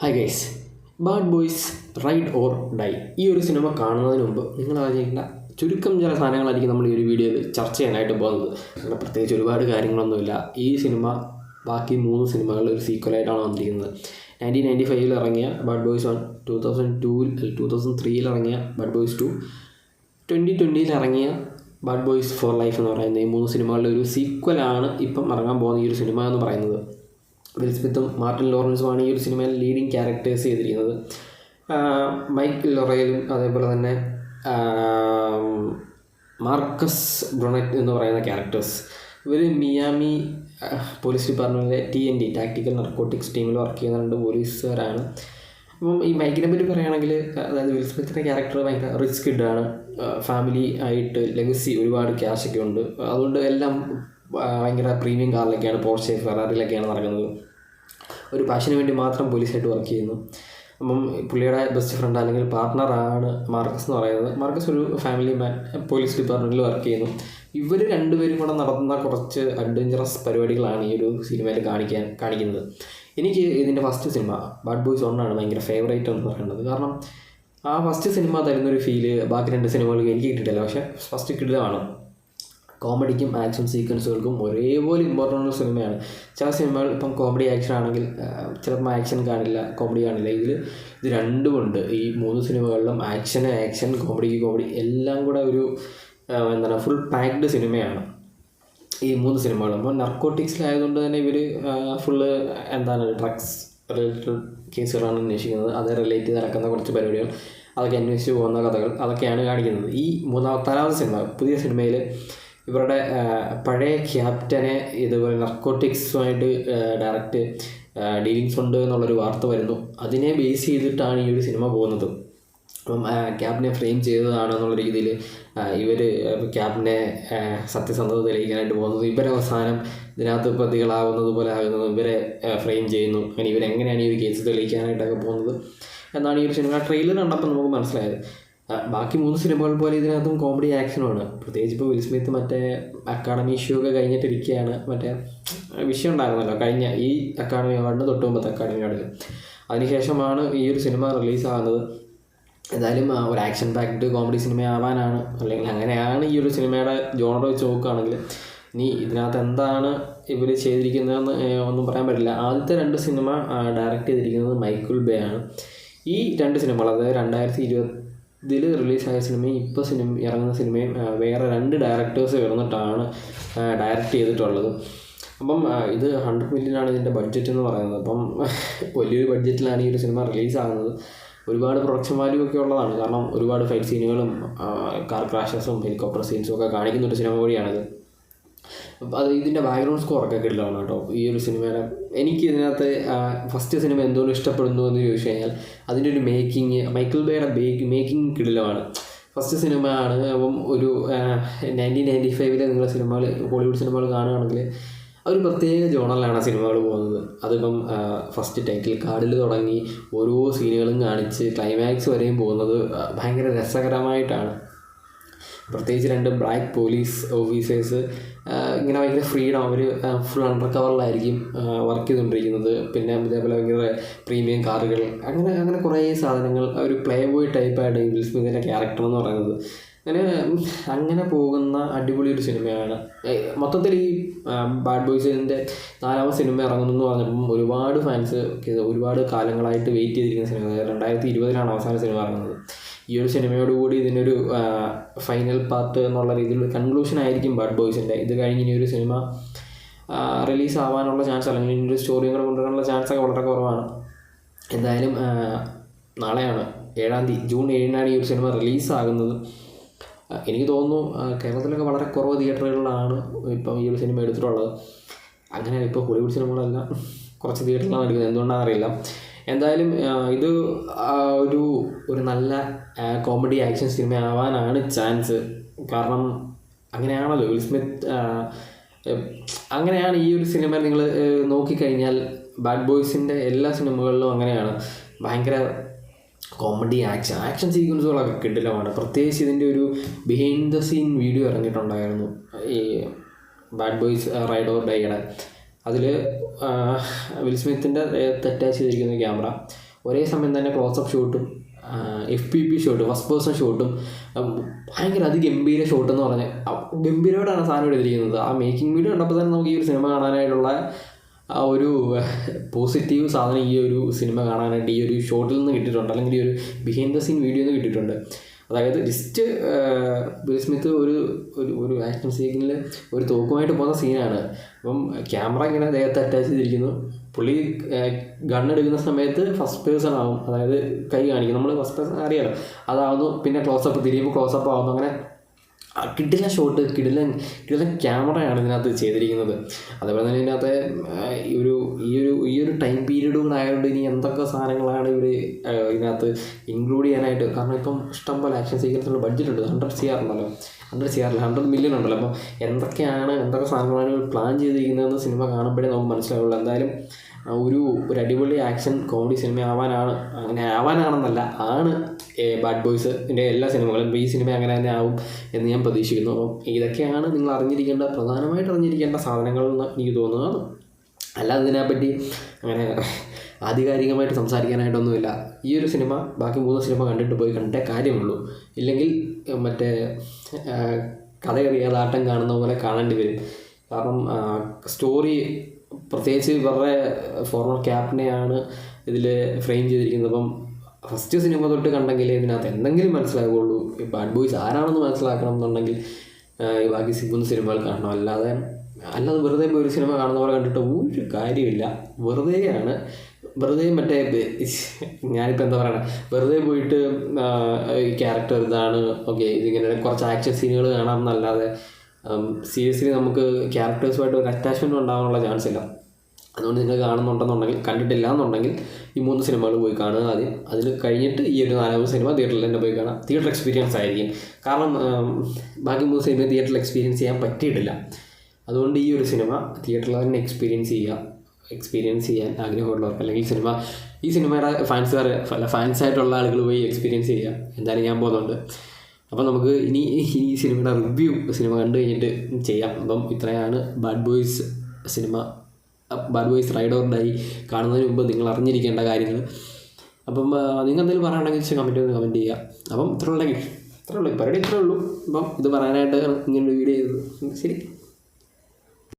Hi guys bad boys ride or die ഈ ഒരു cinema കാണുന്നതിന് മുമ്പ് നിങ്ങൾ ആലോചിക്കേണ്ട ചുരുക്കം ചില സാധനങ്ങളായിരിക്കും നമ്മൾ ഈ ഒരു വീഡിയോയിൽ ചർച്ച ചെയ്യാനായിട്ട് പോകുന്നത്. അങ്ങനെ പ്രത്യേകിച്ച് ഒരുപാട് കാര്യങ്ങളൊന്നുമില്ല. ഈ സിനിമ ബാക്കി മൂന്ന് സിനിമകളുടെ ഒരു സീക്വലായിട്ടാണ് വന്നിരിക്കുന്നത്. നയന്റീൻ നയന്റി ഫൈവിൽ ഇറങ്ങിയ bad boys one two thousand ടൂവിൽ ടൂ തൗസൻഡ് ത്രീയിൽ ഇറങ്ങിയ ബാഡ് ബോയ്സ് ടു ട്വന്റി ട്വന്റിയിൽ ഇറങ്ങിയ ബാഡ് ബോയ്സ് ഫോർ ലൈഫ് എന്ന് പറയുന്ന ഈ മൂന്ന് സിനിമകളുടെ ഒരു സീക്വലാണ് ഇപ്പം ഇറങ്ങാൻ പോകുന്ന ഈ ഒരു സിനിമ എന്ന് പറയുന്നത്. വിൽ സ്മിത്തും മാർട്ടിൻ ലോറൻസുമാണ് ഈ ഒരു സിനിമയിൽ ലീഡിങ് ക്യാരക്ടേഴ്സ് ചെയ്തിരിക്കുന്നത്. മൈക്കിൾ മൈക്ക് ലൊറയിലും അതേപോലെ തന്നെ മാർക്കസ് ബ്രൊണറ്റ് എന്ന് പറയുന്ന ക്യാരക്ടേഴ്സ് ഇവർ Miami police ഡിപ്പാർട്ട്മെന്റിലെ T N D tactical narcotics ടീമിൽ വർക്ക് ചെയ്യുന്ന രണ്ട് പോലീസുകാരാണ്. അപ്പം ഈ മൈക്കിനെ പറ്റി പറയുകയാണെങ്കിൽ അതായത് വിൽ സ്മിത്തിന്റെ ക്യാരക്ടർ ഭയങ്കര റിച്ച് കിഡാണ് ഫാമിലി ആയിട്ട് ലെഗസി ഒരുപാട് ക്യാഷൊക്കെ ഉണ്ട്. അതുകൊണ്ട് എല്ലാം ഭയങ്കര പ്രീമിയം കാറിലൊക്കെയാണ് പോർച്ചെ ഫെറാറിലൊക്കെയാണ് നടക്കുന്നത്. ഒരു പാഷന് വേണ്ടി മാത്രം പോലീസായിട്ട് വർക്ക് ചെയ്യുന്നു. അപ്പം പുള്ളിയുടെ ബെസ്റ്റ് ഫ്രണ്ട് അല്ലെങ്കിൽ പാർട്ട്ണറാണ് മാർക്കസ് എന്ന് പറയുന്നത്. മാർക്കസ് ഒരു ഫാമിലി മാൻ പോലീസ് ഡിപ്പാർട്ട്മെന്റിൽ വർക്ക് ചെയ്യുന്നു. ഇവർ രണ്ടുപേരും കൂടെ നടത്തുന്ന കുറച്ച് അഡ്വഞ്ചറസ് പരിപാടികളാണ് ഈ ഒരു സിനിമയിൽ കാണിക്കാൻ കാണിക്കുന്നത്. എനിക്ക് ഇതിന്റെ ഫസ്റ്റ് സിനിമ ബാഡ് ബോയ്സ് ഒന്നാണ് ഭയങ്കര ഫേവറേറ്റ് എന്ന് പറയുന്നത്. കാരണം ആ ഫസ്റ്റ് സിനിമ തരുന്നൊരു ഫീൽ ബാക്കി രണ്ട് സിനിമകൾക്ക് എനിക്ക് കിട്ടിയിട്ടില്ല. പക്ഷേ ഫസ്റ്റ് കിട്ടുന്നതാണ് കോമഡിക്കും ആക്ഷൻ സീക്വൻസുകൾക്കും ഒരേപോലെ ഇമ്പോർട്ടന്റ് ഉള്ള സിനിമയാണ് ചില സിനിമകൾ ഇപ്പം കോമഡി ആക്ഷൻ ആണെങ്കിൽ ചിലപ്പോൾ ആക്ഷൻ കാണില്ല കോമഡി കാണില്ല. ഇതിൽ ഇത് രണ്ടുമുണ്ട് ഈ മൂന്ന് സിനിമകളിലും ആക്ഷന് ആക്ഷൻ കോമഡി കോമഡി എല്ലാം കൂടെ ഒരു എന്താണ് ഫുൾ പാക്ഡ് സിനിമയാണ് ഈ മൂന്ന് സിനിമകളും അപ്പോൾ നർക്കോട്ടിക്സിലായതുകൊണ്ട് തന്നെ ഇവർ ഫുള്ള് എന്താണ് ഡ്രഗ്സ് റിലേറ്റഡ് കേസുകളാണ് അന്വേഷിക്കുന്നത്. അത് റിലേറ്റ് ചെയ്ത് നടക്കുന്ന കുറച്ച് പരിപാടികൾ. അതൊക്കെ അന്വേഷിച്ച് പോകുന്ന കഥകൾ. അതൊക്കെയാണ് കാണിക്കുന്നത്. ഈ മൂന്നാമത്തെ നാലാമത്തെ സിനിമ പുതിയ സിനിമയിൽ ഇവരുടെ പഴയ ക്യാപ്റ്റനെ ഇതുപോലെ നർക്കോട്ടിക്സുമായിട്ട് ഡയറക്റ്റ് ഡീലിങ്സ് ഉണ്ട് എന്നുള്ളൊരു വാർത്ത വരുന്നു. അതിനെ ബേസ് ചെയ്തിട്ടാണ് ഈ ഒരു സിനിമ പോകുന്നത്. അപ്പം ക്യാബിനെ ഫ്രെയിം ചെയ്തതാണ് എന്നുള്ള രീതിയിൽ ഇവർ ക്യാബിനെ സത്യസന്ധത തെളിയിക്കാനായിട്ട് പോകുന്നത്. ഇവരെ അവസാനം ഇതിനകത്ത് പ്രതികളാവുന്നത് പോലെ ആകുന്നത് ഇവരെ ഫ്രെയിം ചെയ്യുന്നു. അങ്ങനെ ഇവരെങ്ങനെയാണ് ഈ ഒരു കേസ് തെളിയിക്കാനായിട്ടൊക്കെ പോകുന്നത്? എന്നാണ് ഈ ഒരു സിനിമ ട്രെയിലർ കണ്ടപ്പോൾ നമുക്ക് മനസ്സിലായത്. ബാക്കി മൂന്ന് സിനിമകൾ പോലെ ഇതിനകത്തും കോമഡി ആക്ഷനുമാണ് പ്രത്യേകിച്ച് ഇപ്പോൾ വിൽ സ്മിത്ത് മറ്റേ അക്കാഡമി ഇഷ്യൂ ഒക്കെ കഴിഞ്ഞിട്ടിരിക്കുകയാണ് മറ്റേ വിഷയം ഉണ്ടായിരുന്നല്ലോ. കഴിഞ്ഞ ഈ അക്കാഡമി അവാർഡിന് തൊട്ട് മുമ്പത്തെ അക്കാഡമി അവാർഡിൽ അതിനുശേഷമാണ് ഈ ഒരു സിനിമ റിലീസാകുന്നത് എന്തായാലും ഒരു ആക്ഷൻ പാക്ഡ് കോമഡി സിനിമ ആവാനാണ്. അല്ലെങ്കിൽ അങ്ങനെയാണ് ഈ ഒരു സിനിമയുടെ ജോണർ വെച്ച് നോക്കുകയാണെങ്കിൽ. ഇനി ഇതിനകത്ത് എന്താണ് ഇവർ ചെയ്തിരിക്കുന്നതെന്ന് ഒന്നും പറയാൻ പറ്റില്ല. ആദ്യത്തെ രണ്ട് സിനിമ ഡയറക്റ്റ് ചെയ്തിരിക്കുന്നത് മൈക്കിൾ ബേ ആണ്. ഈ രണ്ട് സിനിമകൾ അതായത് രണ്ടായിരത്തി ഇരുപതിൽ റിലീസായ സിനിമയും ഇപ്പോൾ സിനിമ ഇറങ്ങുന്ന സിനിമയും വേറെ രണ്ട് ഡയറക്ടേഴ്സ് കിടന്നിട്ടാണ് ഡയറക്റ്റ് ചെയ്തിട്ടുള്ളത്. അപ്പം ഇത് ഹൺഡ്രഡ് മില്യനാണ് ഇതിന്റെ ബഡ്ജറ്റ് എന്ന് പറയുന്നത്. അപ്പം വലിയൊരു ബഡ്ജറ്റിലാണ് ഈ ഒരു സിനിമ റിലീസാകുന്നത് ഒരുപാട് പ്രൊഡക്ഷൻ വാല്യൂ ഒക്കെ ഉള്ളതാണ്. കാരണം ഒരുപാട് ഫൈറ്റ് സീനുകളും കാർ ക്രാഷസും ഹെലികോപ്റ്റർ സീൻസും ഒക്കെ കാണിക്കുന്ന ഒരു സിനിമ കൂടിയാണിത്. അത് ഇതിന്റെ ബാക്ക്ഗ്രൗണ്ട് സ്കോറൊക്കെ കിട്ടിലാണ് കേട്ടോ. ഈ ഒരു സിനിമയുടെ എനിക്ക് ഇതിനകത്ത് ഫസ്റ്റ് സിനിമ എന്തുകൊണ്ട് ഇഷ്ടപ്പെടുന്നു എന്ന് ചോദിച്ചു കഴിഞ്ഞാൽ അതിന്റെ ഒരു മേക്കിംഗ് മൈക്കിൾ ബേയുടെ മേക്കിംഗ് കിടിലമാണ്. ഫസ്റ്റ് സിനിമ ആണ്. അപ്പം ഒരു നയന്റീൻ നയന്റി ഫൈവിലെ നിങ്ങൾ സിനിമകൾ ഹോളിവുഡ് സിനിമകൾ കാണുകയാണെങ്കിൽ ഒരു പ്രത്യേക ജോണറിലാണ് സിനിമകൾ പോകുന്നത്. അതിപ്പം ഫസ്റ്റ് ടൈറ്റിൽ കാർഡിൽ തുടങ്ങി ഓരോ സീനുകളും കാണിച്ച് ക്ലൈമാക്സ് വരെയും പോകുന്നത് ഭയങ്കര രസകരമായിട്ടാണ്. പ്രത്യേകിച്ച് രണ്ട് ബ്ലാക്ക് പോലീസ് ഓഫീസേഴ്സ് ഇങ്ങനെ ഭയങ്കര ഫ്രീഡം അവർ ഫുൾ അണ്ടർ കവറിലായിരിക്കും വർക്ക് ചെയ്തുകൊണ്ടിരിക്കുന്നത്. പിന്നെ ഇതേപോലെ ഭയങ്കര പ്രീമിയം കാറുകൾ അങ്ങനെ അങ്ങനെ കുറേ സാധനങ്ങൾ ഒരു പ്ലേ ബോയ് ടൈപ്പായിട്ട് വിൽ സ്മിത്തിന്റെ ക്യാരക്ടർ എന്ന് പറയുന്നത്. അങ്ങനെ അങ്ങനെ പോകുന്ന അടിപൊളി ഒരു സിനിമയാണ് മൊത്തത്തിൽ ഈ ബാഡ് ബോയ്സിന്റെ നാലാമത് സിനിമ ഇറങ്ങുന്നു എന്ന് പറഞ്ഞപ്പം ഒരുപാട് ഫാൻസ് ഒരുപാട് കാലങ്ങളായിട്ട് വെയിറ്റ് ചെയ്തിരിക്കുന്ന സിനിമ. രണ്ടായിരത്തി ഇരുപതിലാണ് അവസാന സിനിമ ഇറങ്ങുന്നത്. ഈ ഒരു സിനിമയോടുകൂടി ഇതിനൊരു ഫൈനൽ പാർട്ട് എന്നുള്ള രീതിയിൽ കൺക്ലൂഷൻ ആയിരിക്കും ബാഡ് ബോയ്സിന്റെ ഇത് കഴിഞ്ഞ് ഇനി ഒരു സിനിമ റിലീസ് ആവാനുള്ള ചാൻസ് അല്ലെങ്കിൽ ഇനി ഒരു സ്റ്റോറിയും കൂടെ കൊണ്ടുവരാനുള്ള ചാൻസ് ഒക്കെ വളരെ കുറവാണ്. എന്തായാലും നാളെയാണ് ഏഴാം തീയതി ജൂൺ ഏഴിനാണ് ഈ ഒരു സിനിമ റിലീസാകുന്നത് എനിക്ക് തോന്നുന്നു കേരളത്തിലൊക്കെ വളരെ കുറവ് തിയേറ്ററുകളിലാണ് ഇപ്പം ഈ ഒരു സിനിമ എടുത്തിട്ടുള്ളത്. അങ്ങനെ ഇപ്പോൾ ഹോളിവുഡ് സിനിമകളെല്ലാം കുറച്ച് തിയേറ്ററിലാണ് എടുക്കുന്നത്. എന്തുകൊണ്ടാണെന്ന് അറിയില്ല എന്തായാലും ഇത് ഒരു ഒരു നല്ല കോമഡി ആക്ഷൻ സിനിമ ആവാനാണ് ചാൻസ് കാരണം അങ്ങനെയാണല്ലോ വിൽ സ്മിത്ത് അങ്ങനെയാണ് ഈ ഒരു സിനിമ നിങ്ങൾ നോക്കിക്കഴിഞ്ഞാൽ ബാഡ് ബോയ്സിന്റെ എല്ലാ സിനിമകളിലും അങ്ങനെയാണ്. ഭയങ്കര കോമഡി ആക്ഷൻ ആക്ഷൻ സീക്വൻസുകളൊക്കെ കിടിലമാണ്. പ്രത്യേകിച്ച് ഇതിന്റെ ഒരു ബിഹൈൻഡ് ദ സീൻ വീഡിയോ ഇറങ്ങിയിട്ടുണ്ടായിരുന്നു. ഈ ബാഡ് ബോയ്സ് റൈഡ് ഓർ ഡൈയുടെ അതിൽ വിൽ സ്മിത്തിന്റെ അറ്റാച്ച് ചെയ്തിരിക്കുന്ന ക്യാമറ. ഒരേ സമയം തന്നെ ക്ലോസപ്പ് ഷോട്ടും എഫ് പി പി ഷോട്ടും ഫസ്റ്റ് പേഴ്സൺ ഷോട്ടും ഭയങ്കര അതിഗംഭീര ഷോട്ട് എന്ന് പറഞ്ഞ് ഗംഭീരമായിട്ടാണ് സാധനം എടുത്തിരിക്കുന്നത്. ആ മേക്കിംഗ് വീഡിയോ കണ്ടപ്പോൾ തന്നെ നമുക്ക് ഈ ഒരു സിനിമ കാണാനായിട്ടുള്ള ആ ഒരു പോസിറ്റീവ് സാധനം ഈ ഒരു സിനിമ കാണാനായിട്ട് ഈ ഒരു ഷോട്ടിൽ നിന്ന് കിട്ടിയിട്ടുണ്ട്. അല്ലെങ്കിൽ ഈ ഒരു ബിഹൈൻഡ് ദ സീൻ വീഡിയോ നിന്ന് കിട്ടിയിട്ടുണ്ട്. അതായത് ജസ്റ്റ് വിൽ സ്മിത്ത് ഒരു ഒരു ആക്ഷൻ സീനിൽ ഒരു തോക്കുമായിട്ട് പോകുന്ന സീനാണ് അപ്പം ക്യാമറ ഇങ്ങനെ ദേഹത്ത് അറ്റാച്ച് ചെയ്തിരിക്കുന്നു. പുള്ളി ഗൺ എടുക്കുന്ന സമയത്ത് ഫസ്റ്റ് പേഴ്സൺ ആവും. അതായത് കൈ കാണിക്കും. നമ്മൾ ഫസ്റ്റ് പേഴ്സൺ അറിയാലോ. അതാവുന്നു. പിന്നെ ക്ലോസപ്പ് തിരിയുമ്പോൾ ക്ലോസപ്പ് ആവുന്നു. അങ്ങനെ കിടിലൻ ഷോട്ട് കിടിലൻ കിടിലൻ ക്യാമറയാണ് ഇതിനകത്ത് ചെയ്തിരിക്കുന്നത്. അതേപോലെ തന്നെ ഇതിനകത്ത് ഈ ഒരു ഈ ഒരു ഈ ഒരു ടൈം പീരീഡ് കൂടെ ആയതുകൊണ്ട് ഇനി എന്തൊക്കെ സാധനങ്ങളാണ് ഇവർ ഇതിനകത്ത് ഇൻക്ലൂഡ് ചെയ്യാനായിട്ട്? കാരണം ഇപ്പം ഇഷ്ടം പോലെ ആക്ഷൻ സീക്വൻസിനുള്ള ബഡ്ജറ്റ് ഉണ്ട്. ഹൺഡ്രഡ് സി ആർ ഉണ്ടല്ലോ. ഹൺഡ്രഡ് സി ആറിൽ ഹൺഡ്രഡ് മില്യൺ ഉണ്ടല്ലോ. അപ്പോൾ എന്തൊക്കെയാണ് എന്തൊക്കെ സാധനങ്ങളാണ് പ്ലാൻ ചെയ്തിരിക്കുന്നതെന്ന് സിനിമ കാണുമ്പോഴേ നമുക്ക് മനസ്സിലാവുള്ളൂ. എന്തായാലും ഒരു ഒരു അടിപൊളി ആക്ഷൻ കോമഡി സിനിമ ആവാനാണ്. അങ്ങനെ ആവാനാണെന്നല്ല ആണ് ബാഡ് ബോയ്സിന്റെ എല്ലാ സിനിമകളും ഈ സിനിമ അങ്ങനെ തന്നെ ആവും എന്ന് ഞാൻ പ്രതീക്ഷിക്കുന്നു. അപ്പം ഇതൊക്കെയാണ് നിങ്ങൾ അറിഞ്ഞിരിക്കേണ്ട പ്രധാനമായിട്ട് അറിഞ്ഞിരിക്കേണ്ട സാധനങ്ങൾ എന്ന് എനിക്ക് തോന്നുന്നത്. അല്ലാതെ ഇതിനെപ്പറ്റി അങ്ങനെ ആധികാരികമായിട്ട് സംസാരിക്കാനായിട്ടൊന്നുമില്ല. ഈ ഒരു സിനിമ ബാക്കി മൂന്ന് സിനിമ കണ്ടിട്ട് പോയി കണ്ടേ കാര്യമുള്ളൂ. ഇല്ലെങ്കിൽ മറ്റേ കഥ കഥയറിയാതെ കാണുന്ന പോലെ കാണേണ്ടി വരും. കാരണം സ്റ്റോറി പ്രത്യേകിച്ച് ഇവരുടെ ഫോർമർ ക്യാപ്റ്റനെയാണ് ഇതിൽ ഫ്രെയിം ചെയ്തിരിക്കുന്നത്. അപ്പം ഫസ്റ്റ് സിനിമ തൊട്ട് കണ്ടെങ്കിൽ ഇതിനകത്ത് എന്തെങ്കിലും മനസ്സിലാകുള്ളൂ ബാഡ് ബോയ്സ് ആരാണെന്ന് മനസ്സിലാക്കണം എന്നുണ്ടെങ്കിൽ ബാക്കി മൂന്ന് സിനിമകൾ കാണണം. അല്ലാതെ അല്ലാതെ വെറുതെ പോയി ഒരു സിനിമ കാണുന്ന പോലെ കണ്ടിട്ട് ഒരു കാര്യമില്ല. വെറുതെയാണ് വെറുതെ മറ്റേ ഞാനിപ്പോൾ എന്താ പറയണേ? വെറുതെ പോയിട്ട് ഈ ക്യാരക്ടർ ഇതാണ് ഓക്കെ ഇതിങ്ങനെ കുറച്ച് ആക്ഷൻ സീനുകൾ കാണാം എന്നല്ലാതെ സീരിയസ്ലി നമുക്ക് ക്യാരക്ടേഴ്സുമായിട്ട് ഒരു അറ്റാച്ച്മെന്റ് ഉണ്ടാകാനുള്ള ചാൻസ് ഇല്ല. അതുകൊണ്ട് നിങ്ങൾ കാണുന്നുണ്ടെന്നുണ്ടെങ്കിൽ കണ്ടിട്ടില്ല എന്നുണ്ടെങ്കിൽ ഈ മൂന്ന് സിനിമകൾ പോയി കാണുക ആദ്യം. അതിൽ കഴിഞ്ഞിട്ട് ഈ ഒരു നാലാമത് സിനിമ തിയേറ്ററിൽ തന്നെ പോയി കാണാം. തിയേറ്റർ എക്സ്പീരിയൻസ് ആയിരിക്കും. കാരണം ബാക്കി മൂന്ന് സിനിമ തിയേറ്ററിൽ എക്സ്പീരിയൻസ് ചെയ്യാൻ പറ്റിയിട്ടില്ല. അതുകൊണ്ട് ഈ ഒരു സിനിമ തിയേറ്ററിൽ തന്നെ എക്സ്പീരിയൻസ് ചെയ്യുക. എക്സ്പീരിയൻസ് ചെയ്യാൻ ആഗ്രഹമുള്ളവർക്ക് അല്ലെങ്കിൽ സിനിമ ഈ സിനിമയുടെ ഫാൻസുകാർ അല്ല ഫാൻസായിട്ടുള്ള ആളുകൾ പോയി എക്സ്പീരിയൻസ് ചെയ്യുക. എന്തായാലും ഞാൻ പോകുന്നുണ്ട്. അപ്പോൾ നമുക്ക് ഇനി ഈ സിനിമയുടെ റിവ്യൂ സിനിമ കണ്ടു കഴിഞ്ഞിട്ട് ചെയ്യാം. അപ്പം ഇത്രയാണ് bad boys cinema. Bad boys ride or die കാണുന്നതിന് മുമ്പ് നിങ്ങൾ അറിഞ്ഞിരിക്കേണ്ട കാര്യങ്ങൾ. അപ്പം നിങ്ങൾ എന്തെങ്കിലും പറയുകയാണെങ്കിൽ കമന്റ് ചെയ്ത് കമന്റ് ചെയ്യുക. അപ്പം ഇത്ര ഉണ്ടെങ്കിൽ ഇത്ര ഉള്ളൂ പരിപാടി ഇത്രേ ഉള്ളൂ. അപ്പം ഇത് പറയാനായിട്ട് ഇങ്ങനെ ഒരു വീഡിയോ ചെയ്തത്. ശരി.